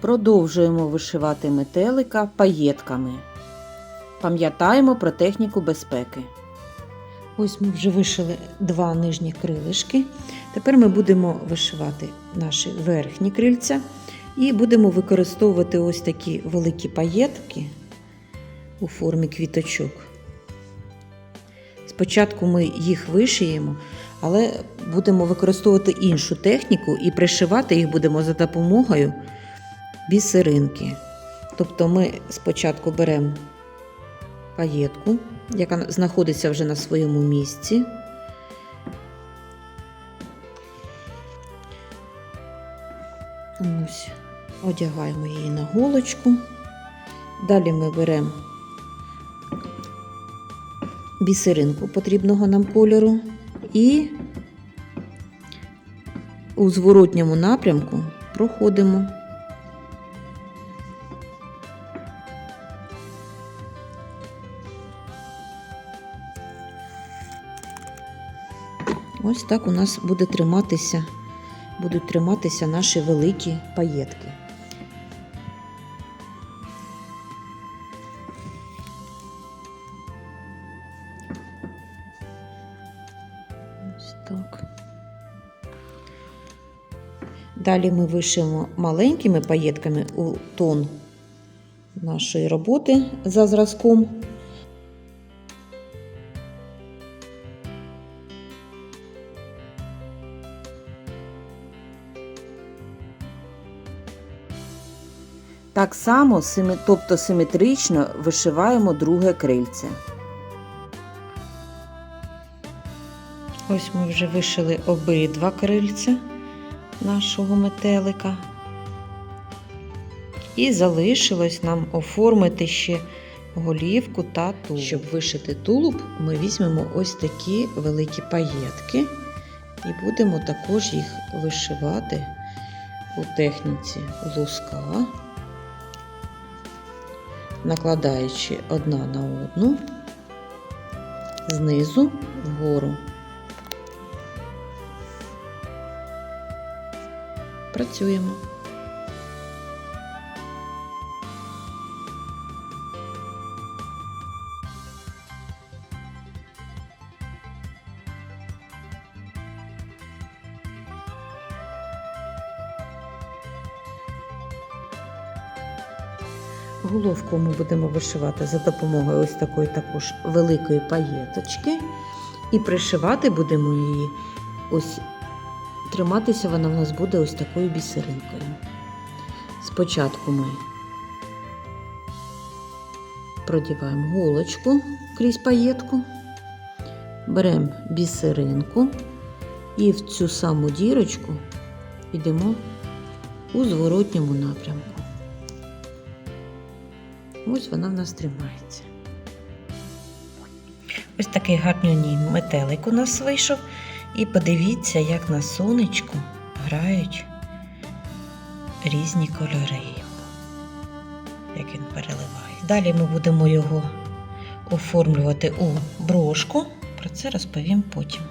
Продовжуємо вишивати метелика паєтками. Пам'ятаємо про техніку безпеки. Ось ми вже вишили два нижні крилишки. Тепер ми будемо вишивати наші верхні крильця і будемо використовувати ось такі великі паєтки у формі квіточок. Спочатку ми їх вишиємо, але будемо використовувати іншу техніку і пришивати їх будемо за допомогою бісеринки. Тобто ми спочатку беремо паєтку, яка знаходиться вже на своєму місці. Ось, одягаємо її на голочку. Далі ми беремо бісеринку потрібного нам кольору і у зворотньому напрямку проходимо. Ось так у нас буде триматися, будуть триматися наші великі паєтки. Далі ми вишимо маленькими паєтками у тон нашої роботи за зразком. Так само, тобто симетрично вишиваємо друге крильце. Ось ми вже вишили обидва крильця нашого метелика. І залишилось нам оформити ще голівку та тулуб. Щоб вишити тулуб, ми візьмемо ось такі великі паєтки і будемо також їх вишивати у техніці луска, накладаючи одна на одну знизу вгору. Працюємо. Головку ми будемо вишивати за допомогою ось такої також великої паєточки. І пришивати будемо її ось Триматися вона в нас буде ось такою бісеринкою. Спочатку ми продіваємо голочку крізь паєтку, беремо бісеринку і в цю саму дірочку йдемо у зворотньому напрямку. Ось вона в нас тримається. Ось такий гарнюній метелик у нас вийшов. І подивіться, як на сонечку грають різні кольори. Як він переливає. Далі ми будемо його оформлювати у брошку. Про це розповім потім.